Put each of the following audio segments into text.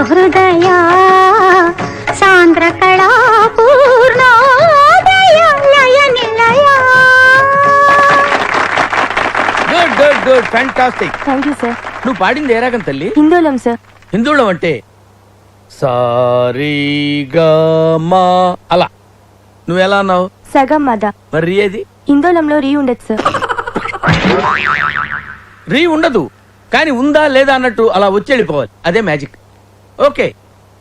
సహృదయా సాంద్ర కళా పూర్ణోదయ లయ నిలయా. Good good good fantastic thank you sir నువ్వు పాడింది ఏ రాగం తల్లి? హిందోళం సార్ హిందువులం అంటే సారీగమా అలా. నువ్వు ఎలా అన్నావు? సగం మద. మరి రీ ఏది? హిందోళంలో రీ ఉండదు సార్ రీ ఉండదు. కానీ ఉందా లేదా అన్నట్టు అలా వచ్చి వెళ్ళిపోవాలి అదే మ్యాజిక్. ఓకే.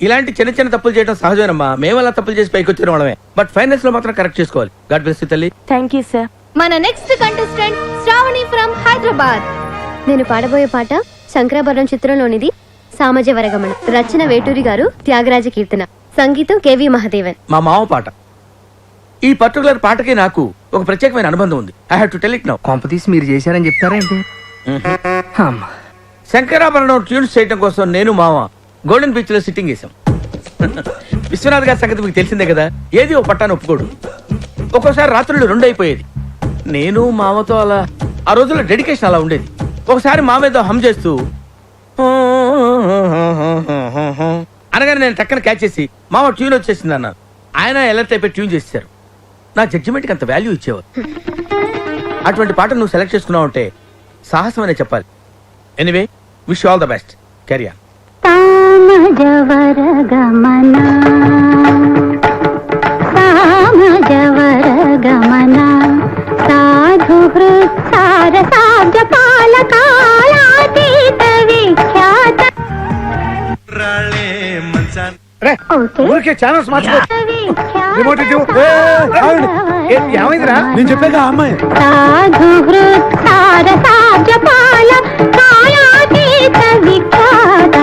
ఇలాంటి చిన్న చిన్న తప్పులు చేయడం సహజమేనమ్మా. మేము అలా తప్పులు చేసి పైకి వచ్చిన వాళ్ళమే. బట్ ఫైనల్స్లో మాత్రం కరెక్ట్ చేసుకోవాలి. గాడ్ బ్లెస్ తల్లి. Thank you sir. మన next contestant Shravani from Hyderabad. నేను పాడబోయే పాట శంకరాభరణం చిత్రంలోనిది సామజ వరగమన. రచన వేటూరి గారు త్యాగరాజ కీర్తన. సంగీతం కెవి మహదేవన్. మా మామ పాట. ఈ పర్టికులర్ పాటకి నాకు ఒక ప్రత్యేకమైన అనుబంధం ఉంది. I have to tell it now కొంపతీసి మీరు చేశారని చెప్తారేంటి అమ్మా. శంకరాభరణం ట్యూన్స్ చేయడం కోసం నేను మామ గోల్డెన్ బీచ్లో సిట్టింగ్ వేసాం విశ్వనాథ్ గారి సంగతి మీకు తెలిసిందే కదా? ఏది ఓ పట్టాను ఒప్పుకోడు. ఒక్కోసారి రాత్రులు రెండు అయిపోయేది. నేను మామతో అలా ఆ రోజుల్లో డెడికేషన్ అలా ఉండేది. ఒకసారి మామ ఏదో హమ్ చేస్తూ అనగానే నేను టక్కన క్యాచ్ చేసి మామ ట్యూన్ వచ్చేసింది అన్న. ఆయన ఎలర్ట్ అయిపోయి ట్యూన్ చేశారు నా జడ్జిమెంట్కి అంత వాల్యూ ఇచ్చేవారు. అటువంటి పాట నువ్వు సెలెక్ట్ చేసుకున్నావు అంటే సాహసం అనే చెప్పాలి anyway wish all the best career సాధు హృత్సార సాబ్జ పాలకాలాతీత విఖ్యాత ఊరికే ఛానల్స్ మార్చుకో. రిమోట్ ఇటు. ఏమైందిరా? నేను చెప్పాక ఆ అమ్మాయి. సాధు హృత్సార సాబ్జ పాల కాలాతీత విఖ్యాత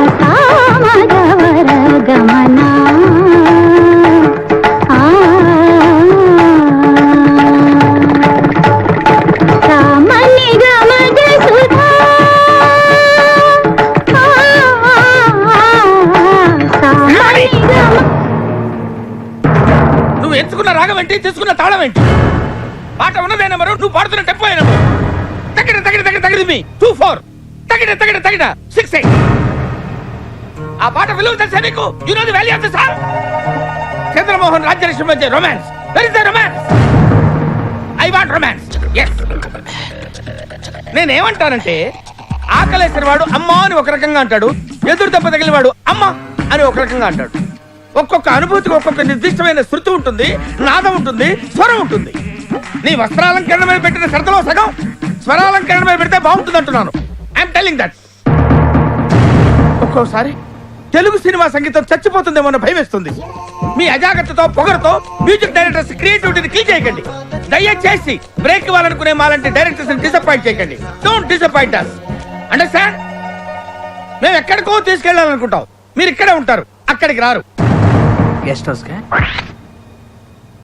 నువ్వు ఎంచుకున్న రాగం ఏంటి? తీసుకున్న తాళం ఏంటి? పాట ఉన్నదే నెంబరు నువ్వు పాడుతున్న టెంపో నెంబరు తగిన తగిన తగిన తగిన మీ. టూ ఫోర్ తగిన తగిన తగిన. సిక్స్ ఎయిట్ ఆ పాట విలువ తెలుసా నీకు you know the value of the song Chandramohan Rajyalakshmi మధ్య romance where is the romance I want romance yes నేనేమంటానంటే ఆకలేసిన వాడు అమ్మ అని ఒక రకంగా అంటాడు ఎదురు దెబ్బ తగిలిన వాడు అమ్మ అని ఒక రకంగా అంటాడు. ఒక్కొక్క అనుభూతికి ఒక్కొక్క నిర్దిష్టమైన శృతి ఉంటుంది నాదం ఉంటుంది స్వరం ఉంటుంది. నీ వస్త్రాలంకరణ మీద పెట్టిన శ్రద్ధలో సగం స్వరాలంకరణ మీద పెడితే బాగుంటుంది అంటున్నాను. ఐఎమ్ టెల్లింగ్ దట్ ఒక్కోసారి తెలుగు సినిమా సంగీతం చచ్చిపోతుందేమో అన్న భయం వేస్తుంది. మీ అజాగ్రత్తతో పొగరుతో మ్యూజిక్ డైరెక్టర్స్ క్రియేటివిటీని కిల్ చేయకండి. దయచేసి బ్రేక్ ఇవ్వాలనుకునే మాలాంటి డైరెక్టర్స్ డిసప్పాయింట్ చేయకండి. డోంట్ డిసప్పాయింట్ అస్ అండర్స్టాండ్ మేము ఎక్కడికో తీసుకెళ్ళాలనుకుంటాం మీరు ఇక్కడే ఉంటారు. అక్కడికి రారు. గెస్ట్ హౌస్ కా